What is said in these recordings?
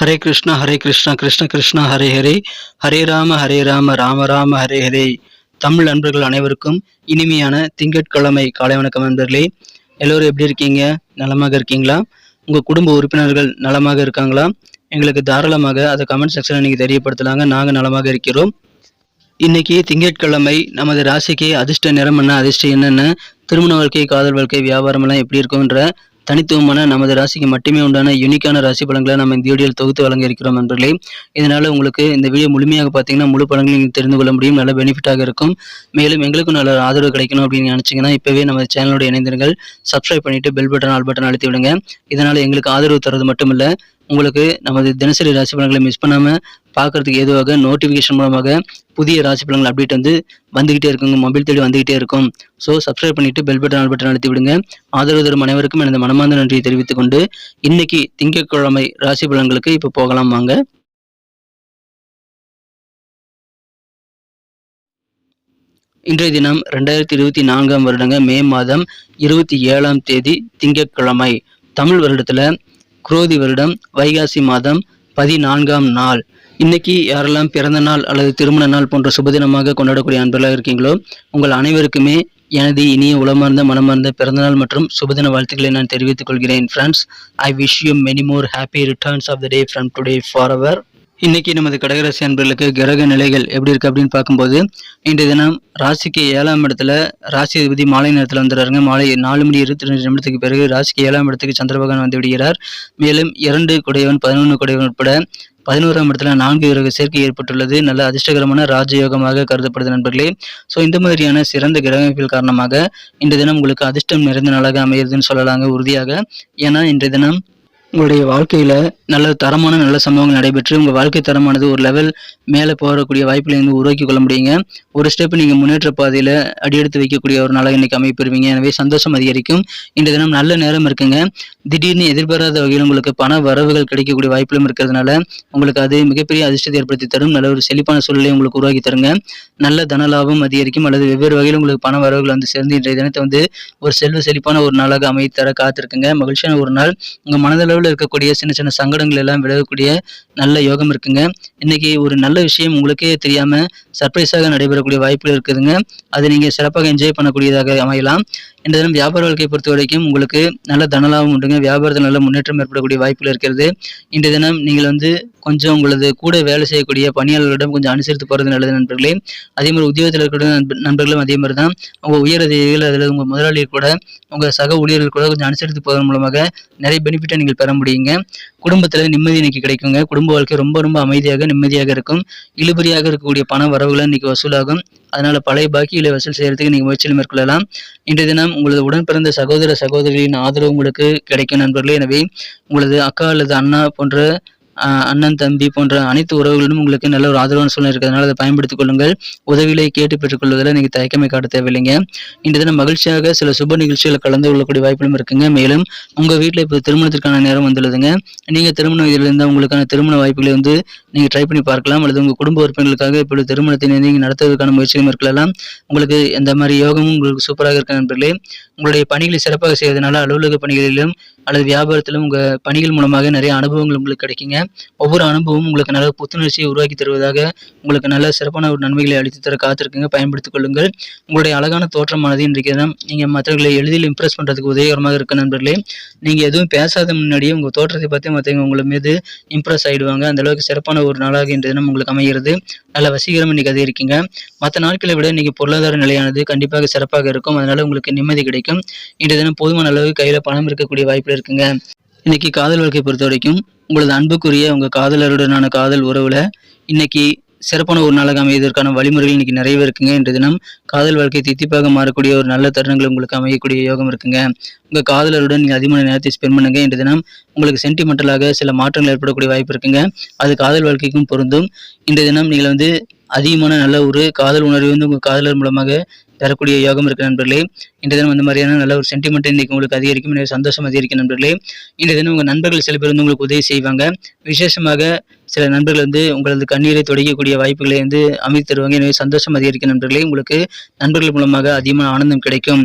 ஹரே கிருஷ்ணா ஹரே கிருஷ்ணா கிருஷ்ண கிருஷ்ணா ஹரே ஹரே. ஹரே ராம ஹரே ராம ராம ராம ஹரே ஹரே. தமிழ் நண்பர்கள் அனைவருக்கும் இனிமையான திங்கட்கிழமை காலை வணக்கம் நண்பர்களே. எல்லோரும் எப்படி இருக்கீங்க? நலமாக இருக்கீங்களா? உங்கள் குடும்ப உறுப்பினர்கள் நலமாக இருக்காங்களா? எங்களுக்கு தாராளமாக அதை கமெண்ட் செக்ஷனில் நீங்கள் தெரியப்படுத்தலாங்க. நாங்கள் நலமாக இருக்கிறோம். இன்னைக்கு திங்கட்கிழமை நமது ராசிக்கு அதிர்ஷ்ட நிறம் என்ன அதிர்ஷ்டம் என்னென்ன திருமண வாழ்க்கை காதல் வாழ்க்கை வியாபாரம் எல்லாம் எப்படி இருக்கும்ன்ற தனித்துவமான நமது ராசிக்கு மட்டுமே உண்டான யூனிக்கான ராசி பலன்களை நம்ம இந்த வீடியோவில் தொகுத்து வழங்க இருக்கிறோம் நண்பர்களே. இதனால உங்களுக்கு இந்த வீடியோ முழுமையாக பார்த்தீங்கன்னா முழு பலன்களை நீங்கள் தெரிந்து கொள்ள முடியும். நல்ல பெனிஃபிட்டாக இருக்கும். மேலும் எங்களுக்கும் நல்ல ஆதரவு கிடைக்கணும் அப்படின்னு நினைச்சீங்கன்னா இப்பவே நம்ம சேனலோட இணைந்திருங்கள். சப்ஸ்கிரைப் பண்ணிட்டு பெல் பட்டன் ஆல் பட்டன் அழுத்தி விடுங்க. இதனால எங்களுக்கு ஆதரவு தரது மட்டும் இல்லை உங்களுக்கு நமது தினசரி ராசி பலன்களை மிஸ் பண்ணாமல் பார்க்கறதுக்கு ஏதுவாக நோட்டிஃபிகேஷன் மூலமாக புதிய ராசி பலன்கள் அப்டேட் வந்து வந்துகிட்டே இருக்குங்க மொபைல் தேடி வந்துகிட்டே இருக்கும். ஸோ சப்ஸ்கிரைப் பண்ணிட்டு பெல் பட்டன் ஆல் பட்டன் அழுத்தி விடுங்க. ஆதரவு தரும் அனைவருக்கும் எனது மனமார்ந்த நன்றியை தெரிவித்துக் கொண்டு இன்னைக்கு திங்கட்கிழமை ராசி பலன்களுக்கு இப்போ போகலாம் வாங்க. இன்றைய தினம் ரெண்டாயிரத்தி இருபத்தி நான்காம் வருடங்க மே மாதம் இருபத்தி ஏழாம் தேதி திங்கட்கிழமை. தமிழ் வருடத்தில் குரோதி வருடம் வைகாசி மாதம் பதினான்காம் நாள். இன்னைக்கு யாரெல்லாம் பிறந்த நாள் அல்லது திருமண நாள் போன்ற சுபதினமாக கொண்டாடக்கூடிய அன்பர்களாக இருக்கீங்களோ உங்கள் அனைவருக்குமே எனது இனிய உளமார்ந்த மனமார்ந்த பிறந்தநாள் மற்றும் சுபதின வாழ்த்துக்களை நான் தெரிவித்துக் கொள்கிறேன். Friends I wish you many more happy returns of the day from today for our இன்னைக்கு நமது கடகராசி அன்பர்களுக்கு கிரக நிலைகள் எப்படி இருக்கு அப்படின்னு பார்க்கும்போது இன்றைய தினம் ராசிக்கு ஏழாம் இடத்துல ராசி அதிபதி மாலை நேரத்தில் வந்துடுறாருங்க. மாலை நாலு மணி இருபத்தி ரெண்டு நிமிடத்துக்கு பிறகு ராசிக்கு ஏழாம் இடத்துக்கு சந்திர பகவான் வந்து விடுகிறார். மேலும் இரண்டு குடையவன் பதினொன்று குடையவன் உட்பட பதினோராம் இடத்துல நான்கு கிரக சேர்க்கை ஏற்பட்டுள்ளது. நல்ல அதிர்ஷ்டகரமான ராஜயோகமாக கருதப்படுது நண்பர்களே. ஸோ இந்த மாதிரியான சிறந்த கிரகங்கள் காரணமாக இன்றைய தினம் உங்களுக்கு அதிர்ஷ்டம் நிறைந்த நாளாக அமையுதுன்னு சொல்லலாங்க உறுதியாக. ஏன்னா இன்றைய தினம் உங்களுடைய வாழ்க்கையில் நல்ல தரமான நல்ல சம்பவங்கள் நடைபெற்று உங்கள் வாழ்க்கை தரமானது ஒரு லெவல் மேலே போகக்கூடிய வாய்ப்புகளை உருவாக்கி கொள்ள முடியுங்க. ஒரு ஸ்டெப் நீங்கள் முன்னேற்ற பாதையில் அடியெடுத்து வைக்கக்கூடிய ஒரு நாளாக இன்றைக்கி அமைப்பெறுவீங்க எனவே சந்தோஷம் அதிகரிக்கும். இன்றைய தினம் நல்ல நேரம் இருக்குங்க. திடீர்னு எதிர்பாராத வகையில் உங்களுக்கு பண வரவுகள் கிடைக்கக்கூடிய வாய்ப்புகளும் இருக்கிறதுனால உங்களுக்கு அது மிகப்பெரிய அதிர்ஷ்டத்தை ஏற்படுத்தி தரும். நல்ல ஒரு செழிப்பான சூழ்நிலை உங்களுக்கு உருவாக்கி தருங்க. நல்ல தன லாபம் அதிகரிக்கும். அல்லது வெவ்வேறு வகையில் உங்களுக்கு பண வரவுகள் வந்து சேர்ந்து இன்றைய தினத்தை வந்து ஒரு செல்வ செழிப்பான ஒரு நாளாக அமைத்து தர காத்திருக்குங்க. மகிழ்ச்சியான ஒரு நாள். உங்கள் மனதளவில் இருக்கக்கூடிய சின்ன சின்ன சங்கடங்கள் எல்லாம் விலகக்கூடிய நல்ல யோகம் இருக்குங்க. இன்னைக்கு ஒரு நல்ல விஷயம் உங்களுக்கே தெரியாம சர்ப்ரைஸாக நடைபெறக்கூடிய வாய்ப்புகள் இருக்குதுங்க. அதை நீங்க சிறப்பாக என்ஜாய் பண்ணக்கூடியதாக அமையலாம். இந்த தினம் வியாபார வாழ்க்கையை பொறுத்த வரைக்கும் உங்களுக்கு நல்ல தனலாபம் உண்டுங்க. வியாபாரத்தில் நல்ல முன்னேற்றம் ஏற்படக்கூடிய வாய்ப்புகள் இருக்கிறது. இந்த தினம் நீங்கள் வந்து கொஞ்சம் உங்களது கூட வேலை செய்யக்கூடிய பணியாளர்களிடம் கொஞ்சம் அனுசரித்து போகிறது நல்லது நண்பர்களே. அதே மாதிரி உத்தியோகத்தில் இருக்கிற நண்ப- நண்பர்களும் அதே மாதிரி தான் உங்கள் உயர் அதிகாரிகள் அதில் உங்கள் முதலாளிகள் கூட உங்கள் சக ஊழியர்கள் கூட கொஞ்சம் அனுசரித்து போவதன் மூலமாக நிறைய பெனிஃபிட்டை நீங்கள் பெற முடியுங்க. குடும்பத்தில் நிம்மதி இன்னைக்கு கிடைக்குங்க. குடும்ப வாழ்க்கை ரொம்ப ரொம்ப அமைதியாக நிம்மதியாக இருக்கும். இழுபறியாக இருக்கக்கூடிய பண வரவுகளை இன்னைக்கு வசூலாகும். அதனால் பழைய பாக்கிகளை வசூல் செய்கிறதுக்கு நீங்கள் முயற்சியில் மேற்கொள்ளலாம். இன்றைய தினம் உங்களது உடன் பிறந்த சகோதர சகோதரிகளின் ஆதரவு உங்களுக்கு கிடைக்கும் நண்பர்களே. எனவே உங்களது அக்கா அல்லது அண்ணா போன்ற அண்ணன் தம்பி போன்ற அனைத்து உறவுகளிலும் உங்களுக்கு நல்ல ஒரு ஆதரவான சூழ்நிலை இருக்கிறதுனால அதை பயன்படுத்திக் கொள்ளுங்கள். உதவிகளை கேட்டு பெற்றுக்கொள்வதில் நீங்கள் தயக்கமே காட்ட தேவையில்லைங்க. இந்த தினம் மகிழ்ச்சியாக சில சுப நிகழ்ச்சிகளை கலந்து கொள்ளக்கூடிய வாய்ப்புகளும் இருக்குங்க. மேலும் உங்கள் வீட்டில் இப்போ திருமணத்திற்கான நேரம் வந்துள்ளதுங்க. நீங்கள் திருமண வயதில் இருந்தால் உங்களுக்கான திருமண வாய்ப்புகளை வந்து நீங்கள் ட்ரை பண்ணி பார்க்கலாம். அல்லது உங்கள் குடும்ப உறுப்பினர்களுக்காக இப்படி திருமணத்தை நீங்கள் நடத்துவதற்கான முயற்சிகளும் இருக்கலாம் உங்களுக்கு எந்த மாதிரி யோகமும் உங்களுக்கு சூப்பராக இருக்க நண்பர்களே. உங்களுடைய பணிகளை சிறப்பாக செய்வதனால அலுவலக பணிகளிலும் அல்லது வியாபாரத்திலும் உங்கள் பணிகள் மூலமாக நிறைய அனுபவங்கள் உங்களுக்கு கிடைக்குங்க. ஒவ்வொரு அனுபவமும் உங்களுக்கு நல்ல புத்துணர்ச்சியை உருவாக்கி தருவதாக உங்களுக்கு நல்ல சிறப்பான ஒரு நன்மைகளை அளித்து தர காத்திருக்குங்க. பயன்படுத்திக் கொள்ளுங்கள். உங்களுடைய அழகான தோற்றமானது இன்றைக்கு தினம் நீங்கள் மற்றவர்களை எளிதில் இம்ப்ரெஸ் பண்ணுறதுக்கு உதவிகரமாக இருக்க நண்பர்களே. நீங்கள் எதுவும் பேசாத முன்னாடியே உங்கள் தோற்றத்தை பார்த்து மற்றவங்க உங்களை மீது இம்ப்ரெஸ் ஆகிடுவாங்க அந்த அளவுக்கு சிறப்பான ஒரு நாளாக இன்றைய தினம் உங்களுக்கு அமைகிறது. நல்ல வசீகரம் இன்றைக்கி அது இருக்கீங்க மற்ற நாட்களை விட நீங்கள் பொருளாதார நிலையானது கண்டிப்பாக சிறப்பாக இருக்கும். அதனால் உங்களுக்கு நிம்மதி கிடைக்கும். இன்றைய தினம் போதுமான அளவு கையில் பணம் இருக்கக்கூடிய வாய்ப்பு இருக்குங்க. இன்னைக்கு காதல் வாழ்க்கை பொறுத்த வரைக்கும் உங்களது அன்புக்குரிய உங்க காதலருடனான காதல் உறவுல இன்னைக்கு சிறப்பான ஒரு நாளாக அமைவதற்கான வழிமுறைகள் இன்னைக்கு நிறையவே இருக்குங்க. இன்று தினம் காதல் வாழ்க்கை தித்திப்பாக மாறக்கூடிய ஒரு நல்ல தருணங்கள் உங்களுக்கு அமையக்கூடிய யோகம் இருக்குங்க. உங்க காதலருடன் நீங்கள் அதிகமான நேரத்தை ஸ்பெண்ட் பண்ணுங்க. இன்று தினம் உங்களுக்கு சென்டிமெண்டலாக சில மாற்றங்கள் ஏற்படக்கூடிய வாய்ப்பு இருக்குங்க. அது காதல் வாழ்க்கைக்கும் பொருந்தும். இன்றைய தினம் நீங்கள் வந்து அதிகமான நல்ல ஒரு காதல் உணர்வு வந்து உங்கள் காதலர் மூலமாக தரக்கூடிய யோகம் இருக்கு நண்பர்களே. இந்த தினம் அந்த மாதிரியான நல்ல ஒரு சென்டிமெண்ட் இன்னைக்கு உங்களுக்கு அதிகரிக்கும். எனவே சந்தோஷம் அதிகரிக்கும் நண்பர்களே. இந்த தினம் உங்கள் நண்பர்கள் சில பேர் வந்து உங்களுக்கு உதவி செய்வாங்க. விசேஷமாக சில நண்பர்கள் வந்து உங்களது கண்ணீரை துடைக்கக்கூடிய வாய்ப்புகளை வந்து அமைத்து தருவாங்க. எனவே சந்தோஷம் அதிகரிக்கும் நண்பர்களே. உங்களுக்கு நண்பர்கள் மூலமாக அதிகமான ஆனந்தம் கிடைக்கும்.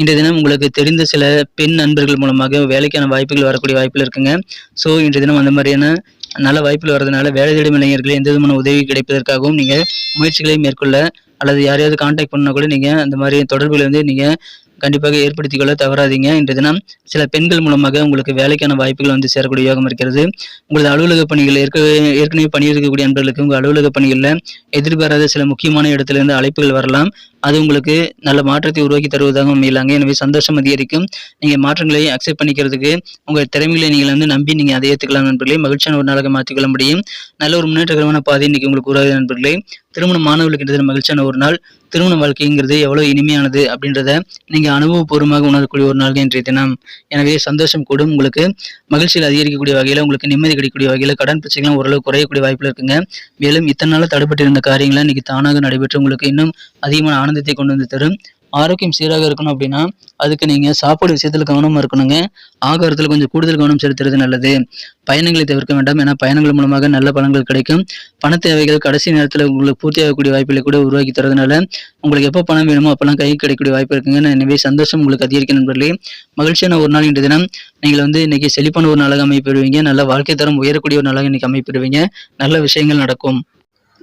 இந்த தினம் உங்களுக்கு தெரிந்த சில பெண் நண்பர்கள் மூலமாக வேலைக்கான வாய்ப்புகள் வரக்கூடிய வாய்ப்புகள் இருக்குங்க. ஸோ இன்றைய தினம் அந்த மாதிரியான நல்ல வாய்ப்புகள் வரதுனால வேலை தேடும் இளைஞர்கள் எந்த விதமான உதவி கிடைப்பதற்காகவும் நீங்கள் முயற்சிகளை மேற்கொள்ள அல்லது யாரையாவது காண்டாக்ட் பண்ணால் கூட நீங்கள் அந்த மாதிரி தொடர்புகளை வந்து நீங்கள் கண்டிப்பாக ஏற்படுத்திக் கொள்ள தவறாதீங்க. இன்றைய தினம் சில பெண்கள் மூலமாக உங்களுக்கு வேலைக்கான வாய்ப்புகள் வந்து சேரக்கூடிய யோகம் இருக்கிறது. உங்களது அலுவலக பணிகள் ஏற்கனவே ஏற்கனவே பணியிருக்கக்கூடிய நண்பர்களுக்கு உங்கள் அலுவலக பணிகளில் எதிர்பாராத சில முக்கியமான இடத்திலிருந்து அழைப்புகள் வரலாம். அது உங்களுக்கு நல்ல மாற்றத்தை உருவாக்கி தருவதாக அமையலாங்க எனவே சந்தோஷம் அதிகரிக்கும். நீங்கள் மாற்றங்களை அக்செப்ட் பண்ணிக்கிறதுக்கு உங்கள் திறமைகளை நீங்கள் வந்து நம்பி நீங்கள் அதை ஏற்றுக்கலாம் நண்பர்களே. மகிழ்ச்சியான ஒரு நாளாக மாற்றிக்கொள்ள முடியும். நல்ல ஒரு முன்னேற்றகரமான பாதை இன்றைக்கி உங்களுக்கு உருவாகுது நண்பர்களே. திருமண மாணவர்களுக்கு இன்றைய மகிழ்ச்சியான ஒரு நாள். திருமண வாழ்க்கைங்கிறது எவ்வளோ இனிமையானது அப்படின்றத நீங்கள் அனுபவபூர்வமாக உணரக்கூடிய ஒரு நாள் இன்றைய தினம். எனவே சந்தோஷம் கூடும். உங்களுக்கு மகிழ்ச்சியில் அதிகரிக்கக்கூடிய வகையில் உங்களுக்கு நிம்மதி கிடைக்கக்கூடிய வகையில் கடன் பிரச்சனைகளும் ஓரளவு குறையக்கூடிய வாய்ப்பில் இருக்குங்க. மேலும் இத்தனை நாள் தடுபட்டு இருந்த காரியங்களை இன்னைக்கு தானாக நடைபெற்று உங்களுக்கு இன்னும் அதிகமான ஆனந்தத்தை கொண்டு வந்து தரும். ஆரோக்கியம் சீராக இருக்கணும் அப்படின்னா அதுக்கு நீங்கள் சாப்பாடு விஷயத்தில் கவனமாக இருக்கணுங்க. ஆகாரத்தில் கொஞ்சம் கூடுதல் கவனம் செலுத்துறது நல்லது. பயணங்களை தவிர்க்க வேண்டாம். ஏன்னா பயணங்கள் மூலமாக நல்ல பலன்கள் கிடைக்கும். பண தேவைகள் கடைசி நேரத்தில் உங்களுக்கு பூர்த்தி ஆகக்கூடிய வாய்ப்புகளை கூட உருவாக்கி தரதுனால உங்களுக்கு எப்போ பணம் வேணுமோ அப்போல்லாம் கை கிடைக்கக்கூடிய வாய்ப்பு இருக்குங்க. எனவே சந்தோஷம் உங்களுக்கு அதிகரிக்க நண்பர்களே. மகிழ்ச்சியான ஒரு நாள் இன்று தினம். நீங்கள் வந்து இன்னைக்கு செழிப்பான ஒரு நாளாக அமைப்பிடுவீங்க நல்ல வாழ்க்கை தரம் உயரக்கூடிய ஒரு நாளாக இன்னைக்கு அமைப்பிடுவீங்க நல்ல விஷயங்கள் நடக்கும்.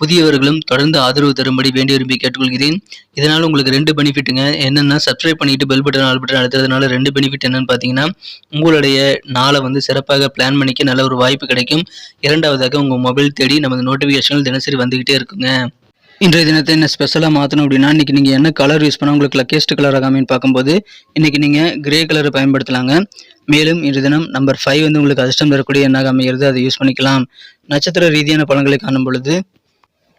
புதியவர்களும் தொடர்ந்து ஆதரவு தரும்படி வேண்டி விரும்பி கேட்டுக்கொள்கிறேன். இதனால் உங்களுக்கு ரெண்டு பெனிஃபிட்டுங்க. என்னென்னா சப்ஸ்கிரைப் பண்ணிட்டு பெல் பட்டன் ஆல் பட்டன் அழுத்துறதுனால ரெண்டு பெனிஃபிட் என்னன்னு பார்த்தீங்கன்னா உங்களுடைய நாளை வந்து சிறப்பாக பிளான் பண்ணிக்க நல்ல ஒரு வாய்ப்பு கிடைக்கும். இரண்டாவதாக உங்கள் மொபைல் தேடி நமது நோட்டிஃபிகேஷன்கள் தினசரி வந்துக்கிட்டே இருக்குங்க. இன்றைய தினத்தை என்ன ஸ்பெஷலாக மாற்றணும் அப்படின்னா இன்றைக்கி நீங்கள் என்ன கலர் யூஸ் பண்ணால் உங்களுக்கு லக்கேஸ்ட் கலர் ஆகாமின்னு பார்க்கும்போது இன்றைக்கி நீங்கள் கிரே கலரை பயன்படுத்தலாங்க. மேலும் இன்றைய தினம் நம்பர் ஃபைவ் வந்து உங்களுக்கு அதிர்ஷ்டம் தரக்கூடிய எண்ணாக அமைகிறது. அதை யூஸ் பண்ணிக்கலாம். நட்சத்திர ரீதியான பழங்களை காணும் பொழுது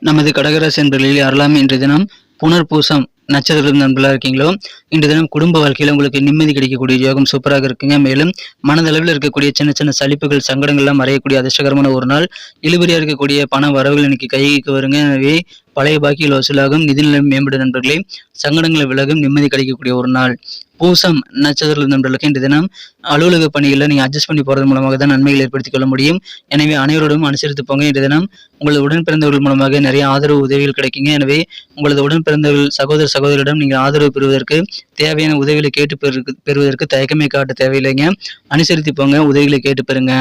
நமது கடகராசி என்பர்களில் யாரெல்லாம் இன்றைய தினம் புனர்பூசம் நட்சத்திரம் நண்பர்களாக இருக்கீங்களோ? இன்று தினம் குடும்ப வாழ்க்கையில் உங்களுக்கு நிம்மதி கிடைக்கக்கூடிய யோகம் சூப்பராக இருக்குங்க. மேலும் மனதளவில் இருக்கக்கூடிய சின்ன சின்ன சலிப்புகள் சங்கடங்கள்லாம் மறையக்கூடிய அதிர்ஷ்டகரமான ஒரு நாள். இழுபறியாக இருக்கக்கூடிய பண வரவுகள் இன்னைக்கு கைக்கு வருங்க. எனவே பழைய பாக்கியில் வசூலாகும். நிதிநிலை மேம்படும் நண்பர்களே சங்கடங்களை விலகும் நிம்மதி கிடைக்கக்கூடிய ஒரு நாள். பூசம் நட்சத்திர நண்பர்களுக்கு இன்று தினம் அலுவலக பணிகளில் நீங்கள் அட்ஜஸ்ட் பண்ணி போகிறது மூலமாக தான் நன்மைகள் ஏற்படுத்திக் கொள்ள முடியும். எனவே அனைவரோடும் அனுசரித்து போங்க. இன்று தினம் உங்களது உடன் பிறந்தவர்கள் மூலமாக நிறைய ஆதரவு உதவிகள் கிடைக்குங்க. எனவே உங்களது உடன் பிறந்தவர்கள் சகோதர சகோதரிடம் நீங்கள் ஆதரவு பெறுவதற்கு தேவையான உதவிகளை கேட்டு பெறு பெறுவதற்கு தயக்கமே காட்ட தேவையில்லைங்க. அனுசரித்து போங்க உதவிகளை கேட்டு பெறுங்க.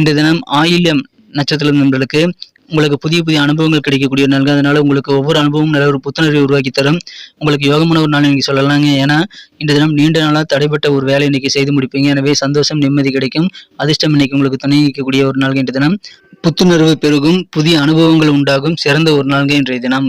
இன்று தினம் ஆயில்யம் நட்சத்திரம் நண்பர்களுக்கு உங்களுக்கு புதிய புதிய அனுபவங்கள் கிடைக்கக்கூடிய நாள்கள். அதனால உங்களுக்கு ஒவ்வொரு அனுபவமும் நல்ல ஒரு புத்துணர்வை உருவாக்கி தரும். உங்களுக்கு யோகமான ஒரு நாள் இன்னைக்கு சொல்லலாங்க. ஏன்னா இந்த தினம் நீண்ட நாளாக தடைப்பட்ட ஒரு வேலை இன்னைக்கு செய்து முடிப்பீங்க. எனவே சந்தோஷம் நிம்மதி கிடைக்கும். அதிர்ஷ்டம் இன்னைக்கு உங்களுக்கு துணை நிற்கக்கூடிய ஒரு நாள்கள் இன்றைய தினம். புத்துணர்வு பெருகும் புதிய அனுபவங்கள் உண்டாகும். சிறந்த ஒரு நாள்கள் இன்றைய தினம்.